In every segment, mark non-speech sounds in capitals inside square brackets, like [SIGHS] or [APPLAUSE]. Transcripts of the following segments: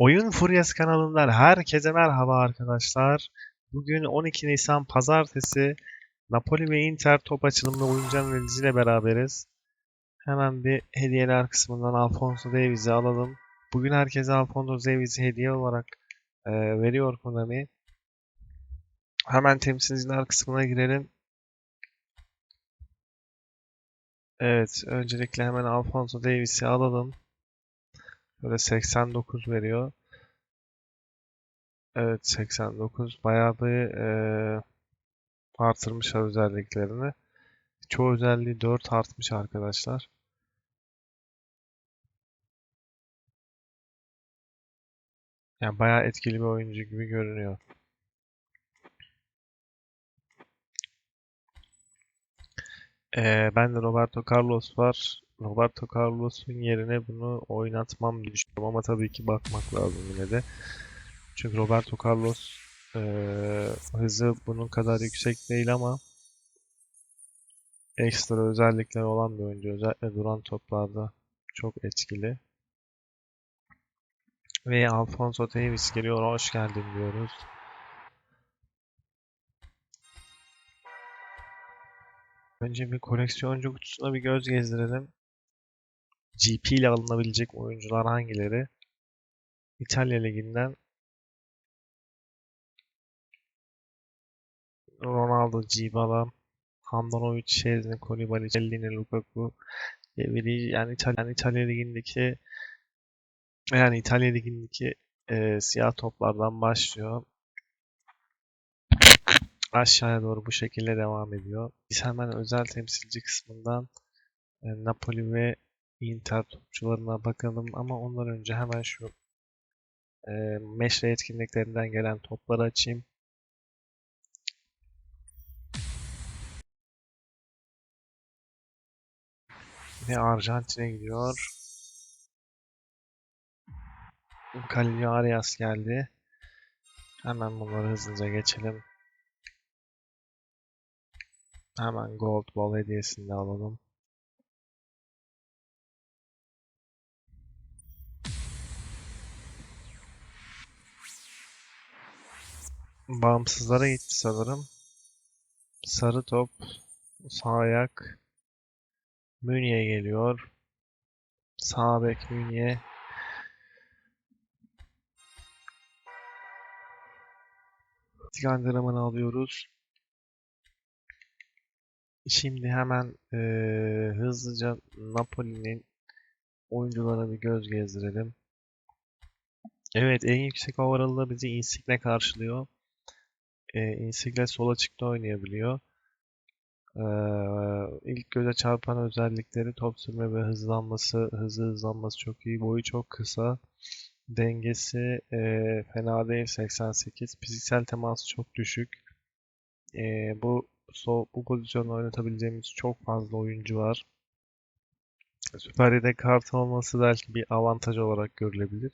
Oyun Furyası kanalından herkese merhaba arkadaşlar. Bugün 12 Nisan Pazartesi Napoli ve Inter top açılımlı oyuncu analiziyle beraberiz. Hemen bir hediyeler kısmından Alfonso Davies'i alalım. Bugün herkese Alfonso Davies'i hediye olarak e, veriyor Konami. Hemen temsilciler kısmına girelim. Evet, öncelikle hemen Alfonso Davies'i alalım. Böyle 89 veriyor. Evet 89 bayağı bir e, artırmışlar özelliklerini. Çoğu özelliği 4 artmış arkadaşlar. Yani bayağı etkili bir oyuncu gibi görünüyor. E, ben de Roberto Carlos var. Roberto Carlos'un yerine bunu oynatmam düşünüyorum ama tabii ki bakmak lazım yine de. Çünkü Roberto Carlos eee, hızı bunun kadar yüksek değil ama ekstra özellikleri olan bir oyuncu. Özellikle duran toplarda çok etkili. Ve Alfonso Davies geliyor. Hoş geldin diyoruz. Önce bir koleksiyoncu kutusuna bir göz gezdirelim. GP ile alınabilecek oyuncular hangileri? İtalya Ligi'nden Ronaldo, Dybala, Handanovic, Szczesny, Koulibaly, Cellini, Lukaku, Evri yani İtalya, yani İtalya Ligi'ndeki yani İtalya Ligi'ndeki e, siyah toplardan başlıyor. Aşağıya doğru bu şekilde devam ediyor. Biz hemen özel temsilci kısmından e, Napoli ve Inter topçularına bakalım ama ondan önce hemen şu e, meşre etkinliklerinden gelen topları açayım. Ve Arjantin'e gidiyor. Kaleci Arias geldi. Hemen bunları hızlıca geçelim. Hemen Gold Ball hediyesini alalım. Bağımsızlara gitti sanırım. Sarı top, sağ ayak. Münye geliyor. Sağ bek Münye. Antrenmanı alıyoruz. Şimdi hemen eee, hızlıca Napoli'nin oyuncularına bir göz gezdirelim. Evet, en yüksek overall'da bizi Insigne karşılıyor. E, Insigne sol açıkta oynayabiliyor. Ee, ilk göze çarpan özellikleri top sürme ve hızlanması, hızı hızlanması çok iyi, boyu çok kısa, dengesi e, fena değil 88, fiziksel teması çok düşük. E, bu sol, bu pozisyonda oynatabileceğimiz çok fazla oyuncu var. Süper Lig'de kart olması belki bir avantaj olarak görülebilir.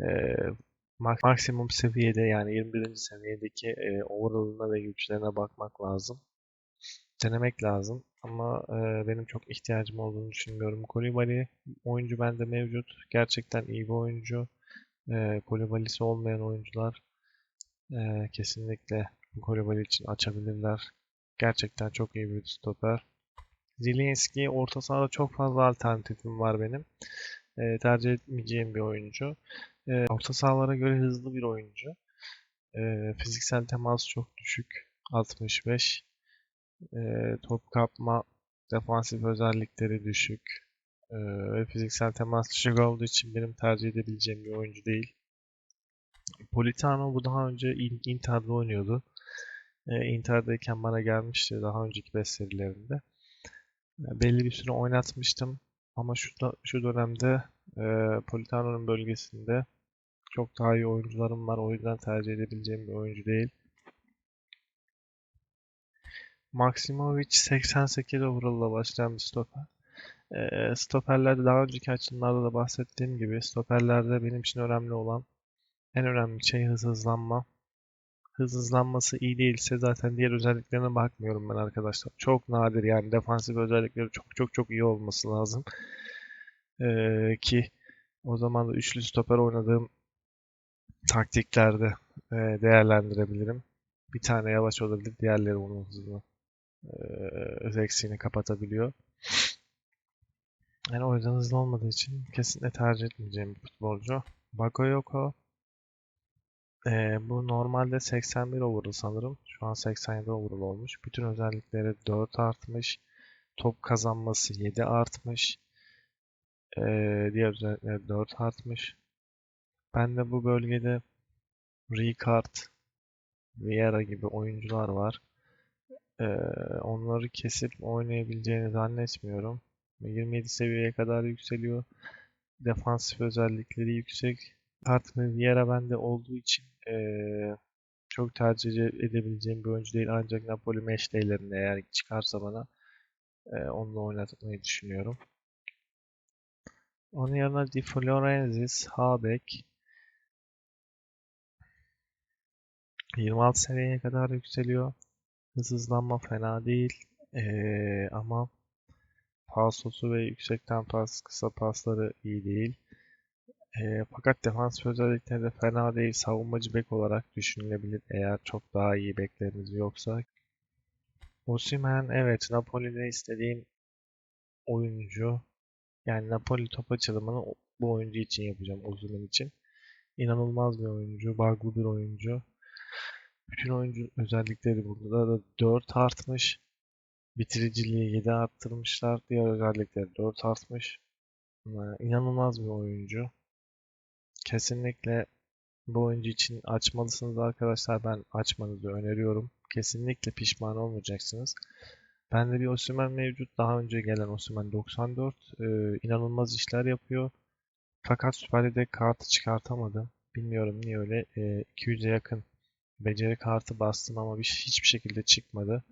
E, mak- maksimum seviyede yani 21. seviyedeki e, overall'ına ve güçlerine bakmak lazım denemek lazım. Ama e, benim çok ihtiyacım olduğunu düşünmüyorum. Koulibaly oyuncu bende mevcut. Gerçekten iyi bir oyuncu. E, Koulibaly'si olmayan oyuncular e, kesinlikle Koulibaly için açabilirler. Gerçekten çok iyi bir stoper. Zielinski orta sahada çok fazla alternatifim var benim. E, tercih etmeyeceğim bir oyuncu. E, orta sahalara göre hızlı bir oyuncu. E, fiziksel temas çok düşük. 65. E, top kapma defansif özellikleri düşük. E, ve fiziksel temas düşük olduğu için benim tercih edebileceğim bir oyuncu değil. Politano bu daha önce In- Inter'de oynuyordu. E, Inter'deyken bana gelmişti daha önceki best serilerinde. E, belli bir süre oynatmıştım. Ama şu, şu dönemde e, Politano'nun bölgesinde çok daha iyi oyuncularım var. O yüzden tercih edebileceğim bir oyuncu değil. Maximovic 88 overall'la başlayan bir stoper. Ee, stoperlerde daha önceki açımlarda da bahsettiğim gibi stoperlerde benim için önemli olan en önemli şey hız hızlanma. Hız hızlanması iyi değilse zaten diğer özelliklerine bakmıyorum ben arkadaşlar. Çok nadir yani defansif özellikleri çok çok çok iyi olması lazım. Ee, ki o zaman da üçlü stoper oynadığım taktiklerde e, değerlendirebilirim. Bir tane yavaş olabilir, diğerleri onun hızını e, eksiğini kapatabiliyor. Yani o yüzden hızlı olmadığı için kesinlikle tercih etmeyeceğim bir futbolcu. Bakayoko e, bu normalde 81 overall sanırım. Şu an 87 overall olmuş. Bütün özellikleri 4 artmış. Top kazanması 7 artmış. E, diğer özellikleri 4 artmış. Ben de bu bölgede Ricard, Vieira gibi oyuncular var. Ee, onları kesip oynayabileceğini zannetmiyorum. 27 seviyeye kadar yükseliyor. Defansif özellikleri yüksek. Kartımı Vieira bende olduğu için ee, çok tercih edebileceğim bir oyuncu değil. Ancak Napoli meşteylerinde eğer çıkarsa bana ee, onunla oynatmayı düşünüyorum. Onun yanına Di Florenzi, Habek, 26 seviyeye kadar yükseliyor. Hız hızlanma fena değil. Ee, ama pasosu ve yüksekten pas, kısa pasları iyi değil. Ee, fakat defans özellikleri de fena değil. Savunmacı bek olarak düşünülebilir eğer çok daha iyi bekleriniz yoksa. Osimhen evet Napoli'de istediğim oyuncu. Yani Napoli top açılımını bu oyuncu için yapacağım Osimhen için. İnanılmaz bir oyuncu, bug'lı bir oyuncu. Bütün oyuncu özellikleri burada da 4 artmış. Bitiriciliği 7 arttırmışlar. Diğer özellikleri 4 artmış. Ee, İnanılmaz bir oyuncu. Kesinlikle bu oyuncu için açmalısınız arkadaşlar. Ben açmanızı öneriyorum. Kesinlikle pişman olmayacaksınız. Bende bir Osimhen mevcut. Daha önce gelen Osimhen 94. Ee, inanılmaz işler yapıyor. Fakat Süper Lig'de kartı çıkartamadım. Bilmiyorum niye öyle. Ee, 200'e yakın beceri kartı bastım ama bir, hiçbir şekilde çıkmadı.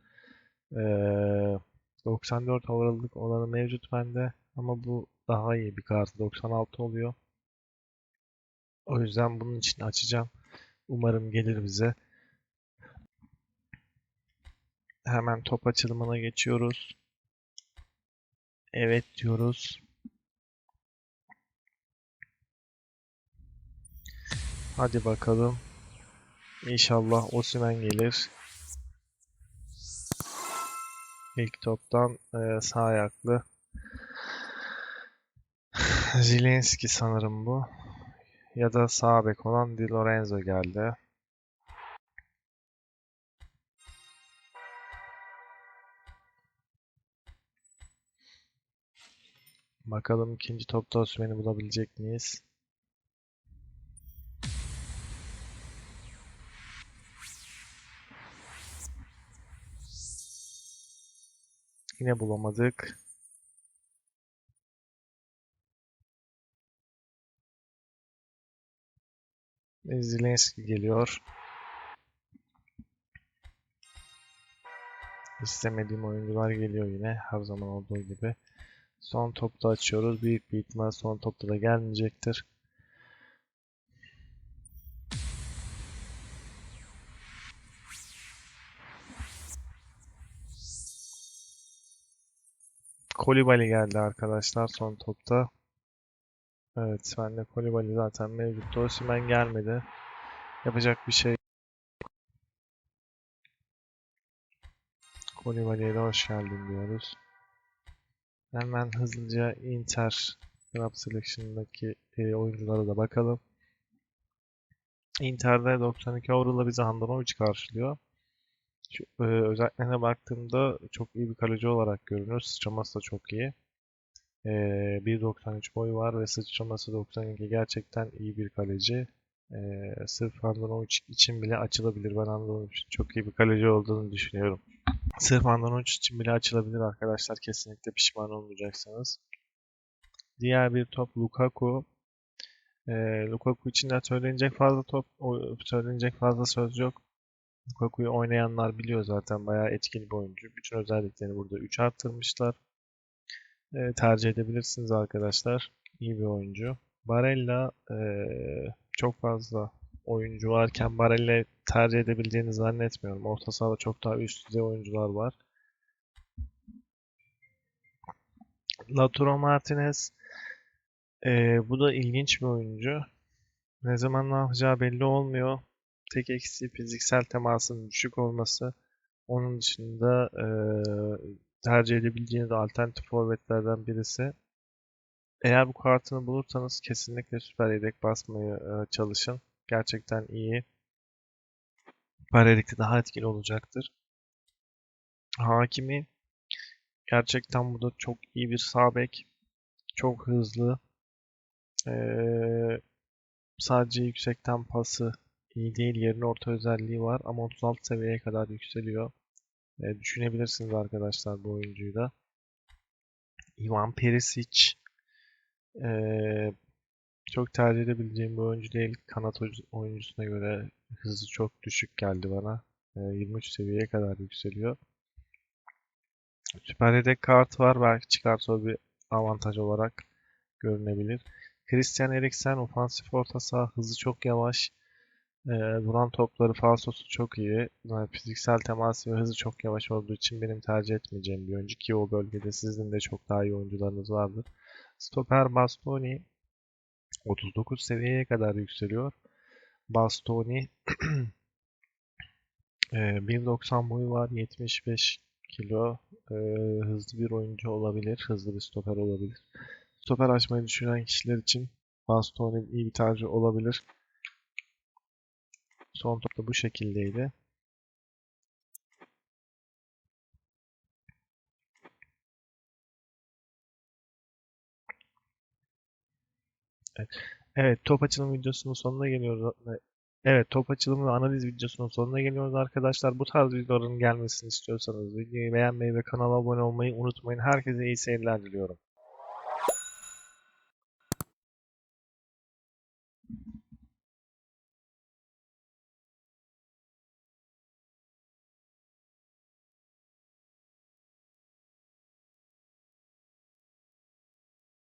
Ee, 94 overall'lık olanı mevcut bende ama bu daha iyi bir kartı 96 oluyor. O yüzden bunun için açacağım. Umarım gelir bize. Hemen top açılımına geçiyoruz. Evet diyoruz. Hadi bakalım. İnşallah Osimhen gelir. İlk toptan e, sağ ayaklı. [SIGHS] Zilinski sanırım bu. Ya da sağ bek olan Di Lorenzo geldi. Bakalım ikinci topta Osimhen'i bulabilecek miyiz? Yine bulamadık. Zelenski geliyor. İstemediğim oyuncular geliyor yine her zaman olduğu gibi. Son topta açıyoruz. Büyük bir ihtimal son topta da gelmeyecektir. Kolibali geldi arkadaşlar son topta. Evet bende Kolibali zaten mevcut. Osimhen gelmedi. Yapacak bir şey Kolibali'ye de hoş geldin diyoruz. Hemen hızlıca Inter Club Selection'daki e, oyunculara da bakalım. Inter'de 92 overall'la bizi Handanovic karşılıyor. Şu, e, özelliklerine baktığımda çok iyi bir kaleci olarak görünüyor. Sıçraması da çok iyi. E, 1.93 boy var ve sıçraması 92 gerçekten iyi bir kaleci. E, sırf Handanovic için bile açılabilir. Ben Handanovic çok iyi bir kaleci olduğunu düşünüyorum. Sırf Handanovic için bile açılabilir arkadaşlar. Kesinlikle pişman olmayacaksınız. Diğer bir top Lukaku. E, Lukaku için de söylenecek fazla top, söylenecek fazla söz yok. Lukaku'yu oynayanlar biliyor zaten bayağı etkili bir oyuncu. Bütün özelliklerini burada 3 arttırmışlar. E, tercih edebilirsiniz arkadaşlar. İyi bir oyuncu. Barella e, çok fazla oyuncu varken Barella tercih edebileceğini zannetmiyorum. Orta sahada çok daha üst düzey oyuncular var. Lautaro Martinez e, bu da ilginç bir oyuncu. Ne zaman ne yapacağı belli olmuyor. Tek eksiği fiziksel temasının düşük olması. Onun dışında eee, tercih edebileceğiniz alternatif forvetlerden birisi. Eğer bu kartını bulursanız kesinlikle süper yedek basmaya eee, çalışın. Gerçekten iyi. Süper yedekte daha etkili olacaktır. Hakimi gerçekten bu da çok iyi bir sağ. Çok hızlı. Eee, sadece yüksekten pası iyi değil. Yerin orta özelliği var ama 36 seviyeye kadar yükseliyor. E, düşünebilirsiniz arkadaşlar bu oyuncuyu da. Ivan Perisic e, çok tercih edebileceğim bir oyuncu değil. Kanat oy- oyuncusuna göre hızı çok düşük geldi bana. E, 23 seviyeye kadar yükseliyor. Süper yedek kartı var. Belki çıkarsa bir avantaj olarak görünebilir. Christian Eriksen ofansif orta saha hızı çok yavaş. Ee, duran topları falsosu çok iyi. Yani fiziksel teması ve hızı çok yavaş olduğu için benim tercih etmeyeceğim bir oyuncu ki o bölgede sizin de çok daha iyi oyuncularınız vardır. Stoper Bastoni 39 seviyeye kadar yükseliyor. Bastoni [CLEARS THROAT] e, 1.90 boyu var, 75 kilo. E, hızlı bir oyuncu olabilir, hızlı bir stoper olabilir. Stoper açmayı düşünen kişiler için Bastoni iyi bir tercih olabilir. Son top da bu şekildeydi. Evet. Evet, top açılım videosunun sonuna geliyoruz. Evet, top açılımı ve analiz videosunun sonuna geliyoruz arkadaşlar. Bu tarz videoların gelmesini istiyorsanız videoyu beğenmeyi ve kanala abone olmayı unutmayın. Herkese iyi seyirler diliyorum.